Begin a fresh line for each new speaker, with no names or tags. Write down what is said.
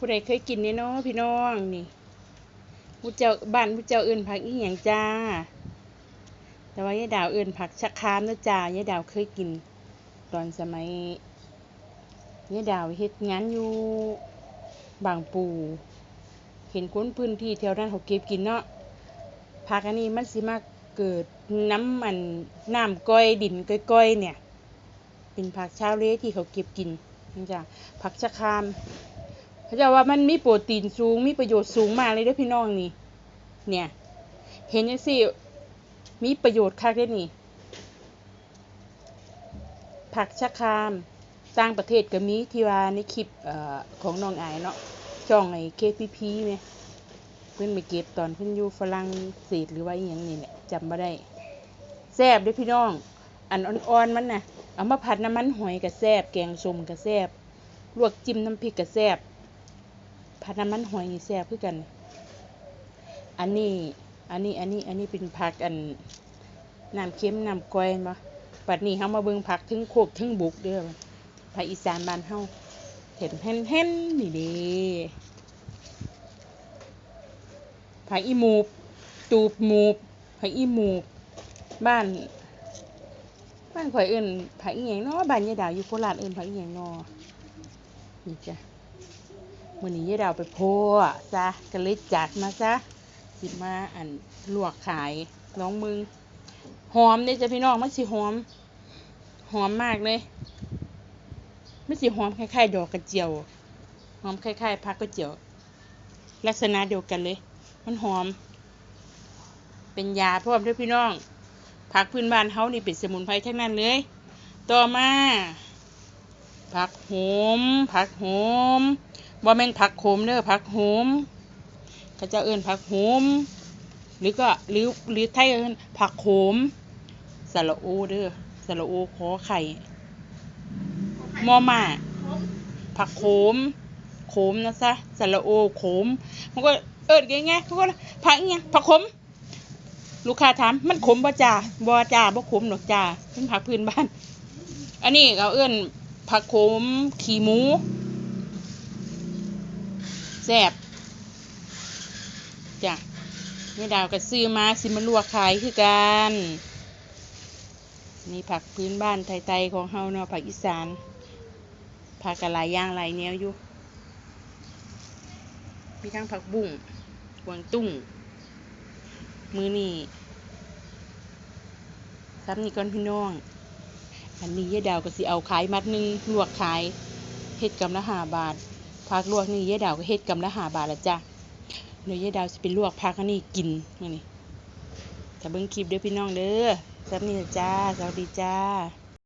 ผู้ใดเคยกินเนี่ยเนาะพี่น้องนี่ผู้เจ้าบ้านผู้เจ้าเอื่นผักอีหยังจ้า แต่ว่ายายดาวเอื่นผักชะครามนะจ้ายายดาวเคยกิน ตอนสมัยยายดาวเฮ็ดงานอยู่บางปู เห็นคนพื้นที่แถวนั้นเขาเก็บกินเนาะผักอันนี้มันสิมาเกิดน้ำมันน้ำก้อยดินก้อยๆเนี่ย เป็นผักชาวเลที่เขาเก็บกินนี่จ้ะผักชะคราม เขาจะว่ามันมีโปรตีนสูงมีประโยชน์สูงมากเลยเด้อพี่น้องนี่ เนี่ย เห็นจังสิมีประโยชน์คักเด้นี่ ผักชะคราม ต่างประเทศก็มีที่ว่าในคลิปออของน้องไอเนาะช่องไอ้ KPP เนี่ยเพิ่นไปเก็บตอนเพิ่นอยู่ฝรั่งเศสหรือว่าอีหยังนี่แหละจำบ่ได้แซ่บด้อพี่น้อง อันอ่อนๆมันน่ะเอามาผัดน้ำมันหอยก็แซ่บแกงส้มก็แซ่บลวกจิ้มน้ำพริกก็แซ่บ ผัดน้ำมันหอยนี่แซ่บคือกัน อันนี้ อันนี้ อันนี้ อันนี้เป็นผักอันน้ำเค็มน้ำก้อยมาปัดนี้เฮามาเบิ่งผักถึงโคกถึงบุกเด้อภาคอีสานบ้านเฮาเห็นแห่นๆนี่เด้ผักอีหมูบตูบหมูบผักอีหมูบบ้าน บ้านข่อยเอิ้นผักอีหยังเนาะบ้านยายดาวอยู่โคราชเอิ้นผักอีหยังเนาะนี่จ้ะ มื่อนี้ยายดาไปโพะซะก็เลยจัดมาซะสิมาอันลวกขายน้องมึงหอมเนี่ยจ้ะพี่น้องมันสิหอม หอมมากเลยมันสิหอมคล้ายๆดอกกระเจียวหอมคล้ายๆผักกระเจียว ลักษณะเดียวกันเลย มันหอม เป็นยาพร้อมด้วยพี่น้องผักพื้นบ้านเฮานี่เป็นสมุนไพรทั้งนั้นเลย ต่อมาผักโหมผักโหม บ่าแม่นผักโขมเด้อผักโหมเขาเจะเอิ้นผักโหมหรือก็หรือหรือไทยเอิ้นผักโขมสระโอเด้อสระโอขอไข่มอมาผักโขมโขมนะซะสระโอโขมมันก็เอิ้นง่ายๆทุกคนผักอีหยังผักโขมลูกค้าถามมันขมบ่จ้าบ่จ้าบ่ขมดอกจ้าเป็นผักพื้นบ้าน อันนี้เขาเอิ้นผักโขมขี้หมู แซ่บจ้ะแม่ดาวก็ซื้อมาสิมาลวกขายคือกันนี่ผักพื้นบ้านไทยๆของเฮาเนาะผักอีสานผักกะหลายย่างหลายแนวอยู่มีทั้งผักบุ้งกวางตุ้ง มือนี่ซ้ำนี่ก่อนพี่น้อง อันนี้ยายดาวก็สิเอาขายมัดหนึงลวกขายเฮ็ดกำละห้าบาท ผักลวกนี่ยายดาวก็เฮ็ดกำละหาบาทละจ้ะเนยวยายดาวสิเป็นลวกผักอันนี้กินนี่ถ้าเบิ่งคลิปเด้อพี่น้องเด้อสำนี้ละจ้าสวัสดีจ้า